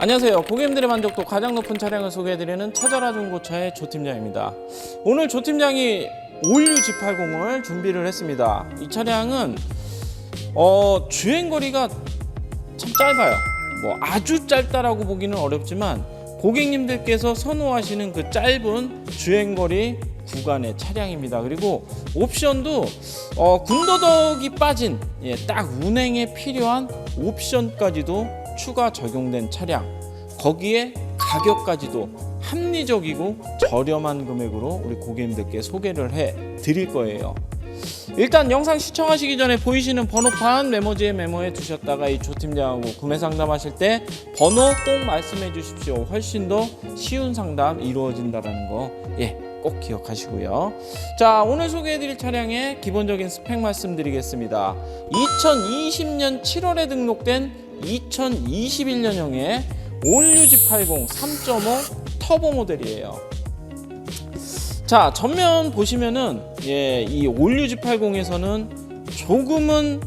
안녕하세요. 고객님들의 만족도 가장 높은 차량을 소개해드리는 차저라 중고차의 조 팀장입니다. 오늘 조 팀장이 올류 G80을 준비를 했습니다. 이 차량은 어, 주행 거리가 참 짧아요. 뭐 아주 짧다라고 보기는 어렵지만 고객님들께서 선호하시는 그 짧은 주행 거리 구간의 차량입니다. 그리고 옵션도 어, 군더더기 빠진 예, 딱 운행에 필요한 옵션까지도 추가 적용된 차량. 거기에 가격까지도 합리적이고 저렴한 금액으로 우리 고객님들께 소개를 해 드릴 거예요. 일단 영상 시청하시기 전에 보이시는 번호판 메모지에 메모해 두셨다가 이 조 팀장하고 구매 상담하실 때 번호 꼭 말씀해 주십시오. 훨씬 더 쉬운 상담 이루어진다라는 거 예, 꼭 기억하시고요. 자, 오늘 소개해 드릴 차량의 기본적인 스펙 말씀드리겠습니다. 2020년 7월에 등록된 2021년형의 올류 G80 3.5 터보 모델이에요. 자 전면 보시면은 예, 이 올류 G80에서는 조금은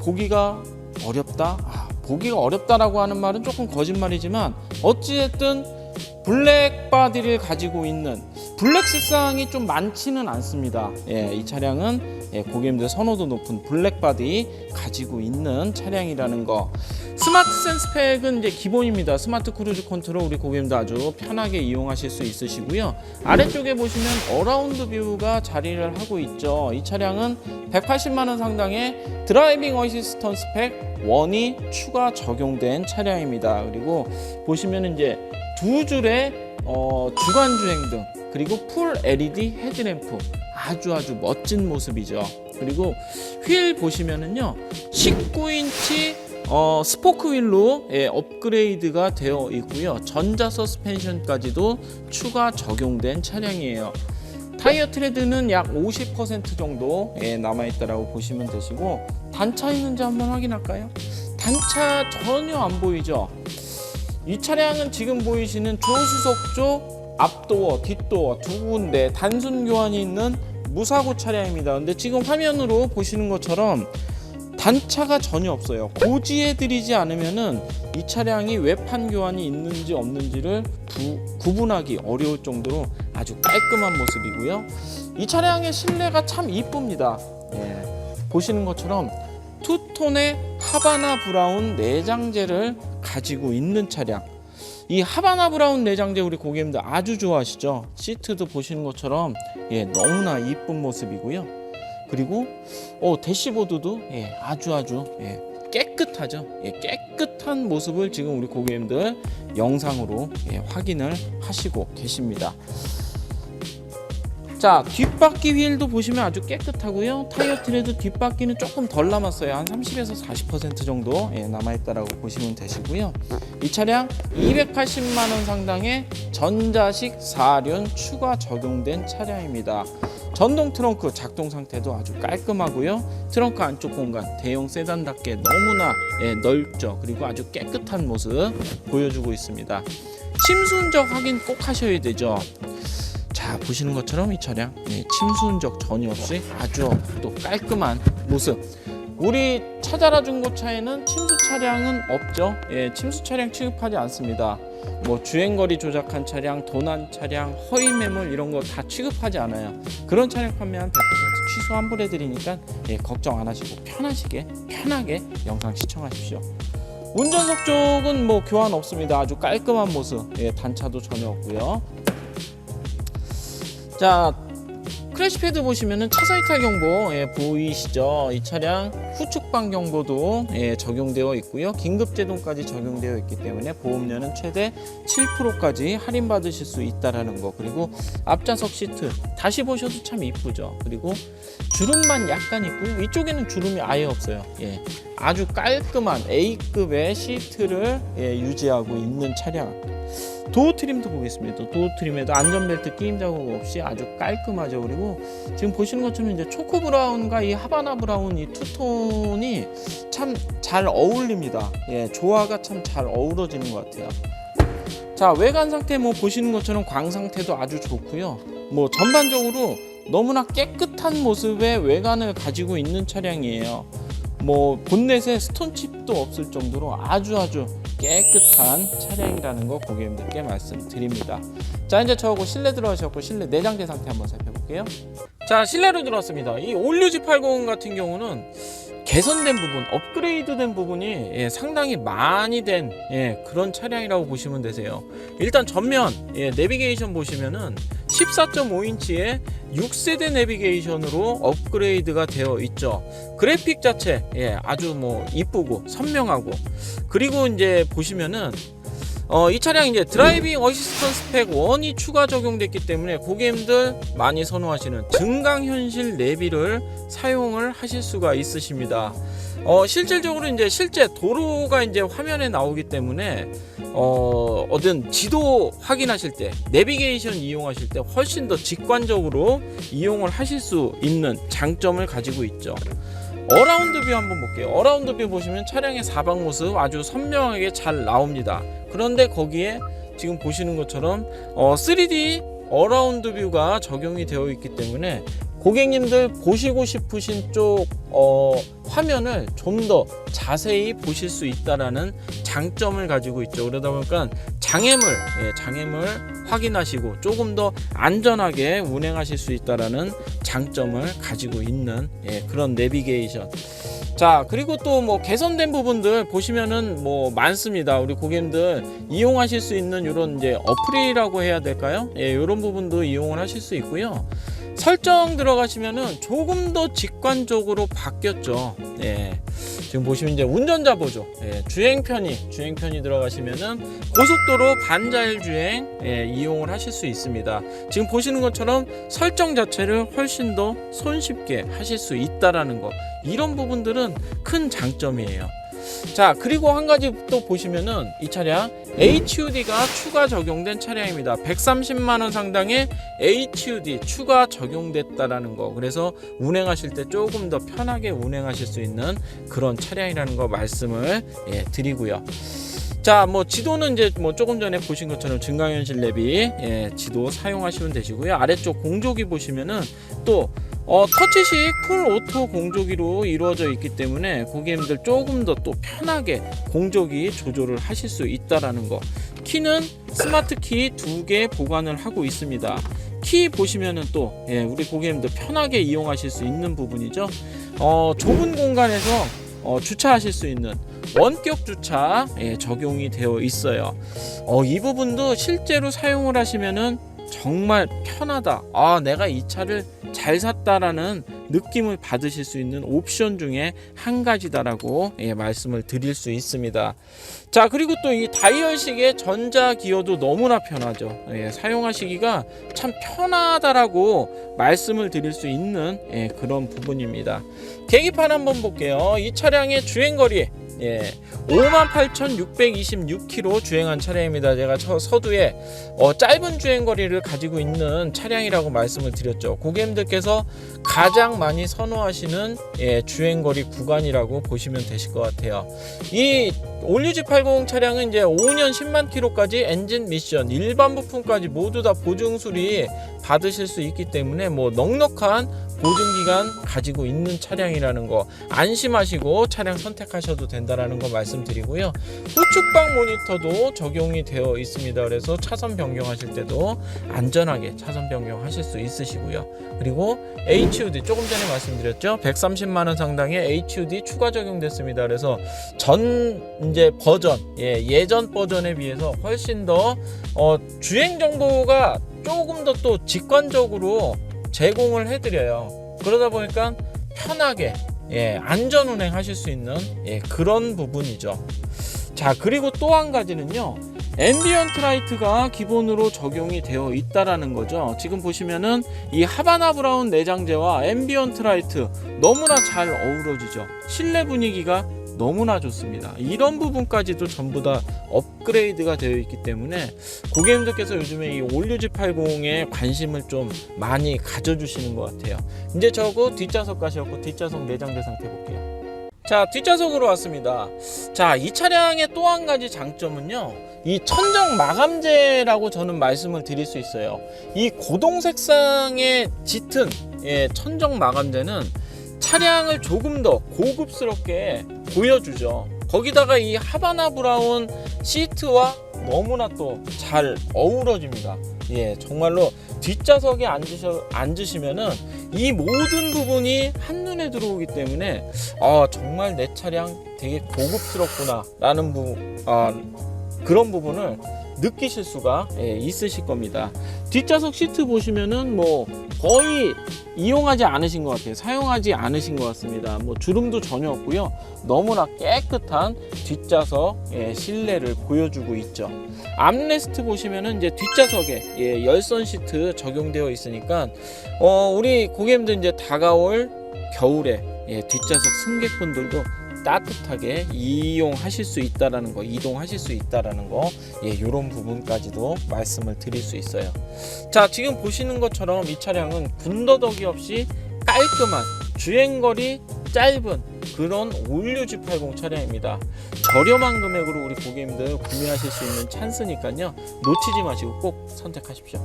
보기가 어렵다. 아, 보기가 어렵다라고 하는 말은 조금 거짓말이지만 어찌됐든 블랙 바디를 가지고 있는 블랙 색상이 좀 많지는 않습니다. 예, 이 차량은 예, 고객님들 선호도 높은 블랙 바디 가지고 있는 차량이라는 거. 스마트 센스 팩은 이제 기본입니다. 스마트 크루즈 컨트롤 우리 고객님들 아주 편하게 이용하실 수 있으시고요. 아래쪽에 보시면 어라운드 뷰가 자리를 하고 있죠. 이 차량은 180만 원 상당의 드라이빙 어시스턴스 팩 원이 추가 적용된 차량입니다. 그리고 보시면 이제 두 줄의 어, 주간 주행 등 그리고 풀 LED 헤드램프 아주 아주 멋진 모습이죠. 그리고 휠 보시면은요 19인치 어, 스포크 휠로 예, 업그레이드가 되어 있고요. 전자 서스펜션까지도 추가 적용된 차량이에요. 타이어 트레드는 약 50% 정도 예, 남아있다라고 보시면 되시고 단차 있는지 한번 확인할까요? 단차 전혀 안 보이죠? 이 차량은 지금 보이시는 조수석 쪽 앞도어, 뒷도어 두 군데 단순 교환이 있는 무사고 차량입니다. 근데 지금 화면으로 보시는 것처럼 단차가 전혀 없어요. 고지해드리지 않으면은 이 차량이 외판 교환이 있는지 없는지를 부, 구분하기 어려울 정도로 아주 깔끔한 모습이고요. 이 차량의 실내가 참 이쁩니다. 예, 보시는 것처럼 투톤의 하바나 브라운 내장재를 가지고 있는 차량. 이 하바나 브라운 내장재 우리 고객님들 아주 좋아하시죠? 시트도 보시는 것처럼 예, 너무나 이쁜 모습이고요. 그리고 어, 대시보드도 예, 아주 아주 예, 깨끗하죠. 예, 깨끗한 모습을 지금 우리 고객님들 영상으로 예, 확인을 하시고 계십니다. 자 뒷바퀴 휠도 보시면 아주 깨끗하고요. 타이어 트레드 뒷바퀴는 조금 덜 남았어요. 한 30에서 40% 정도 예, 남아있다라고 보시면 되시고요. 이 차량 280만원 상당의 전자식 4륜 추가 적용된 차량입니다. 전동 트렁크 작동 상태도 아주 깔끔하고요. 트렁크 안쪽 공간 대형 세단답게 너무나 예, 넓죠. 그리고 아주 깨끗한 모습 보여주고 있습니다. 침수 흔적 확인 꼭 하셔야 되죠. 자 보시는 것처럼 이 차량 네, 침수 흔적 전혀 없이 아주 또 깔끔한 모습. 우리 차자라 중고차에는 침수 차량은 없죠. 예, 침수 차량 취급하지 않습니다. 뭐 주행거리 조작한 차량, 도난 차량, 허위 매물 이런 거 다 취급하지 않아요. 그런 차량 판매한 100% 취소 환불해 드리니까 예, 걱정 안 하시고 편하시게 편하게 영상 시청하십시오. 운전석 쪽은 뭐 교환 없습니다. 아주 깔끔한 모습. 예, 단차도 전혀 없고요 자 크래시 패드 보시면은 차선 이탈 경보 예, 보이시죠? 이 차량 후측방 경보도 예, 적용되어 있고요. 긴급 제동까지 적용되어 있기 때문에 보험료는 최대 7%까지 할인 받으실 수 있다라는 거. 그리고 앞좌석 시트 다시 보셔도 참 이쁘죠. 그리고 주름만 약간 있고요. 이쪽에는 주름이 아예 없어요. 예, 아주 깔끔한 A급의 시트를 예, 유지하고 있는 차량. 도어 트림도 보겠습니다. 도어 트림에도 안전벨트 끼임 자국 없이 아주 깔끔하죠. 그리고 지금 보시는 것처럼 이제 초코 브라운과 이 하바나 브라운 이 투톤이 참 잘 어울립니다. 예, 조화가 참 잘 어우러지는 것 같아요. 자 외관 상태 뭐 보시는 것처럼 광 상태도 아주 좋고요. 뭐 전반적으로 너무나 깨끗한 모습의 외관을 가지고 있는 차량이에요. 뭐 본넷에 스톤칩도 없을 정도로 아주 아주 깨끗한 차량이라는 거 고객님들께 말씀드립니다. 자 이제 저하고 실내 들어가셨고 실내 내장재 상태 한번 살펴볼게요. 자 실내로 들어왔습니다. 이 올류지 80 같은 경우는 개선된 부분, 업그레이드된 부분이 예, 상당히 많이 된 예, 그런 차량이라고 보시면 되세요. 일단 전면 예, 내비게이션 보시면은 14.5인치의 6세대 내비게이션으로 업그레이드가 되어 있죠. 그래픽 자체 예, 아주 뭐 이쁘고 선명하고 그리고 이제 보시면은 어, 이 차량 이제 드라이빙 어시스턴트 스펙 1이 추가 적용됐기 때문에 고객님들 많이 선호하시는 증강현실 내비를 사용을 하실 수가 있으십니다. 어, 실질적으로 이제 실제 도로가 이제 화면에 나오기 때문에 어, 어떤 지도 확인하실 때 내비게이션 이용하실 때 훨씬 더 직관적으로 이용을 하실 수 있는 장점을 가지고 있죠. 어라운드 뷰 한번 볼게요. 어라운드 뷰 보시면 차량의 사방 모습 아주 선명하게 잘 나옵니다. 그런데 거기에 지금 보시는 것처럼 어, 3D 어라운드 뷰가 적용이 되어 있기 때문에 고객님들 보시고 싶으신 쪽 어, 화면을 좀 더 자세히 보실 수 있다라는 장점을 가지고 있죠. 그러다 보니까 장애물, 예, 장애물 확인하시고 조금 더 안전하게 운행하실 수 있다라는 장점을 가지고 있는 예, 그런 내비게이션. 자 그리고 또 뭐 개선된 부분들 보시면은 뭐 많습니다 우리 고객님들 이용하실 수 있는 이런 이제 어플이라고 해야 될까요 예 이런 부분도 이용을 하실 수 있고요 설정 들어가시면은 조금 더 직관적으로 바뀌었죠. 예. 지금 보시면 이제 운전자 보조. 예, 주행 편의 주행 편의 들어가시면은 고속도로 반자율 주행 예, 이용을 하실 수 있습니다. 지금 보시는 것처럼 설정 자체를 훨씬 더 손쉽게 하실 수 있다라는 거. 이런 부분들은 큰 장점이에요. 자 그리고 한 가지 또 보시면은 이 차량 HUD가 추가 적용된 차량입니다. 130만 원 상당의 HUD 추가 적용됐다라는 거. 그래서 운행하실 때 조금 더 편하게 운행하실 수 있는 그런 차량이라는 거 말씀을 예, 드리고요. 자, 뭐 지도는 이제 뭐 조금 전에 보신 것처럼 증강현실 내비 예, 지도 사용하시면 되시고요. 아래쪽 공조기 보시면은 또 어, 터치식 풀 오토 공조기로 이루어져 있기 때문에 고객님들 조금 더 또 편하게 공조기 조절을 하실 수 있다라는 거. 키는 스마트 키 두 개 보관을 하고 있습니다. 키 보시면은 또 예, 우리 고객님들 편하게 이용하실 수 있는 부분이죠. 어, 좁은 공간에서 어, 주차하실 수 있는 원격 주차 예, 적용이 되어 있어요. 어, 이 부분도 실제로 사용을 하시면은 정말 편하다. 아, 내가 이 차를 잘 샀다라는 느낌을 받으실 수 있는 옵션 중에 한 가지다라고 예, 말씀을 드릴 수 있습니다. 자, 그리고 또 이 다이얼식의 전자 기어도 너무나 편하죠. 예, 사용하시기가 참 편하다라고 말씀을 드릴 수 있는 예, 그런 부분입니다. 계기판 한번 볼게요. 이 차량의 주행거리 예, 58,626km 주행한 차량입니다. 제가 저 서두에 어, 짧은 주행 거리를 가지고 있는 차량이라고 말씀을 드렸죠. 고객님들께서 가장 많이 선호하시는 예, 주행 거리 구간이라고 보시면 되실 것 같아요. 이 올류지 80 차량은 이제 5년 10만 킬로까지 엔진 미션, 일반 부품까지 모두 다 보증 수리 받으실 수 있기 때문에 뭐 넉넉한 보증 기간 가지고 있는 차량이라는 거 안심하시고 차량 선택하셔도 된다라는 거 말씀드리고요. 후측방 모니터도 적용이 되어 있습니다. 그래서 차선 변경하실 때도 안전하게 차선 변경하실 수 있으시고요. 그리고 HUD 조금 전에 말씀드렸죠. 130만 원 상당의 HUD 추가 적용됐습니다. 그래서 전 이제 버전 예, 예전 버전에 비해서 훨씬 더 어, 주행 정보가 조금 더 또 직관적으로 제공을 해드려요. 그러다 보니까 편하게 예, 안전 운행 하실 수 있는 예, 그런 부분이죠. 자 그리고 또 한 가지는요. 앰비언트 라이트가 기본으로 적용이 되어 있다라는 거죠. 지금 보시면은 이 하바나 브라운 내장재와 앰비언트 라이트 너무나 잘 어우러지죠. 실내 분위기가 너무나 좋습니다. 이런 부분까지도 전부 다 업그레이드가 되어 있기 때문에 고객님들께서 요즘에 이 올류지 80에 관심을 좀 많이 가져주시는 것 같아요. 이제 저거 뒷좌석 가시었고 뒷좌석 내장재 상태 볼게요. 자 뒷좌석으로 왔습니다. 자 이 차량의 또 한 가지 장점은요. 이 천정 마감재라고 저는 말씀을 드릴 수 있어요. 이 고동 색상의 짙은 예, 천정 마감재는 차량을 조금 더 고급스럽게 보여주죠. 거기다가 이 하바나 브라운 시트와 너무나 또 잘 어우러집니다. 예, 정말로 뒷좌석에 앉으셔, 앉으시면은 이 모든 부분이 한눈에 들어오기 때문에 아, 정말 내 차량 되게 고급스럽구나 라는 부, 아, 그런 부분을 느끼실 수가 예, 있으실 겁니다. 뒷좌석 시트 보시면은 뭐 거의 이용하지 않으신 것 같아요. 사용하지 않으신 것 같습니다. 뭐 주름도 전혀 없고요. 너무나 깨끗한 뒷좌석 예, 실내를 보여주고 있죠. 암레스트 보시면은 이제 뒷좌석에 예, 열선 시트 적용되어 있으니까 어, 우리 고객님들 이제 다가올 겨울에 예, 뒷좌석 승객분들도 따뜻하게 이용하실 수 있다라는 거, 이동하실 수 있다라는 거, 예, 이런 부분까지도 말씀을 드릴 수 있어요. 자, 지금 보시는 것처럼 이 차량은 군더더기 없이 깔끔한 주행거리 짧은 그런 올류지 80 차량입니다. 저렴한 금액으로 우리 고객님들 구매하실 수 있는 찬스니까요. 놓치지 마시고 꼭 선택하십시오.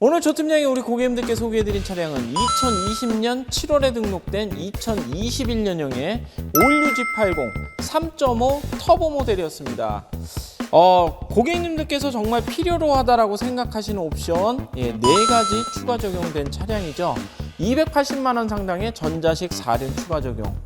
오늘 조팀장이 우리 고객님들께 소개해드린 차량은 2020년 7월에 등록된 2021년형의 올류 G80 3.5 터보 모델이었습니다. 어, 고객님들께서 정말 필요로 하다라고 생각하시는 옵션 예, 네 가지 추가 적용된 차량이죠. 280만 원 상당의 전자식 4륜 추가 적용.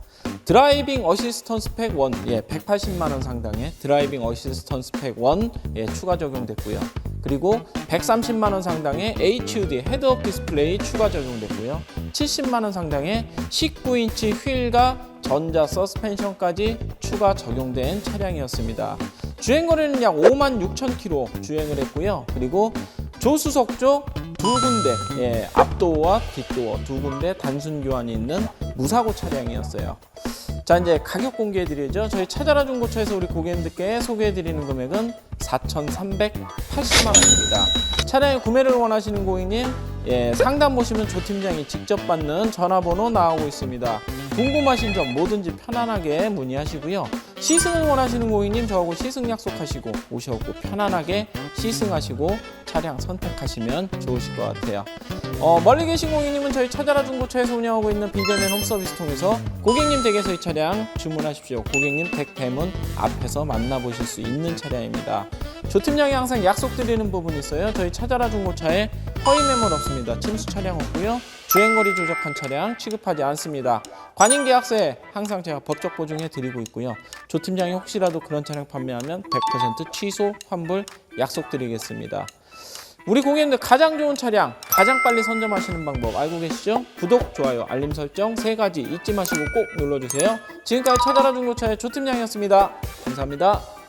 드라이빙 어시스턴스 팩 1, 예, 180만 원 상당의 드라이빙 어시스턴스 팩 1, 예, 추가 적용됐고요. 그리고 130만 원 상당의 HUD 헤드업 디스플레이 추가 적용됐고요. 70만 원 상당의 19인치 휠과 전자 서스펜션까지 추가 적용된 차량이었습니다. 주행 거리는 약 5만 6천 킬로 주행을 했고요. 그리고 조수석 쪽두 군데, 예, 앞도어와 뒷도어 두 군데 단순 교환이 있는 무사고 차량이었어요. 자 이제 가격 공개해 드리죠. 저희 찾아라 중고차에서 우리 고객님들께 소개해 드리는 금액은 4,380만 원입니다. 차량의 구매를 원하시는 고객님 예, 상담 보시면 조 팀장이 직접 받는 전화번호 나오고 있습니다. 궁금하신 점 뭐든지 편안하게 문의하시고요. 시승을 원하시는 고객님 저하고 시승 약속하시고 오셔고 편안하게 시승하시고 차량 선택하시면 좋으실 것 같아요. 어, 멀리 계신 고객님은 저희 찾아라 중고차에서 운영하고 있는 비대면 홈서비스 통해서 고객님 댁에서 이 차량 주문하십시오. 고객님 댁 대문 앞에서 만나보실 수 있는 차량입니다. 조 팀장이 항상 약속드리는 부분이 있어요. 저희 찾아라 중고차에 허위 매물 없습니다. 침수 차량 없고요. 주행거리 조작한 차량 취급하지 않습니다. 관인 계약서에 항상 제가 법적 보증해 드리고 있고요. 조 팀장이 혹시라도 그런 차량 판매하면 100% 취소 환불 약속드리겠습니다. 우리 고객님들 가장 좋은 차량 가장 빨리 선점하시는 방법 알고 계시죠? 구독, 좋아요, 알림 설정 세 가지 잊지 마시고 꼭 눌러주세요. 지금까지 찾아라 중고차의 조 팀장이었습니다. 감사합니다.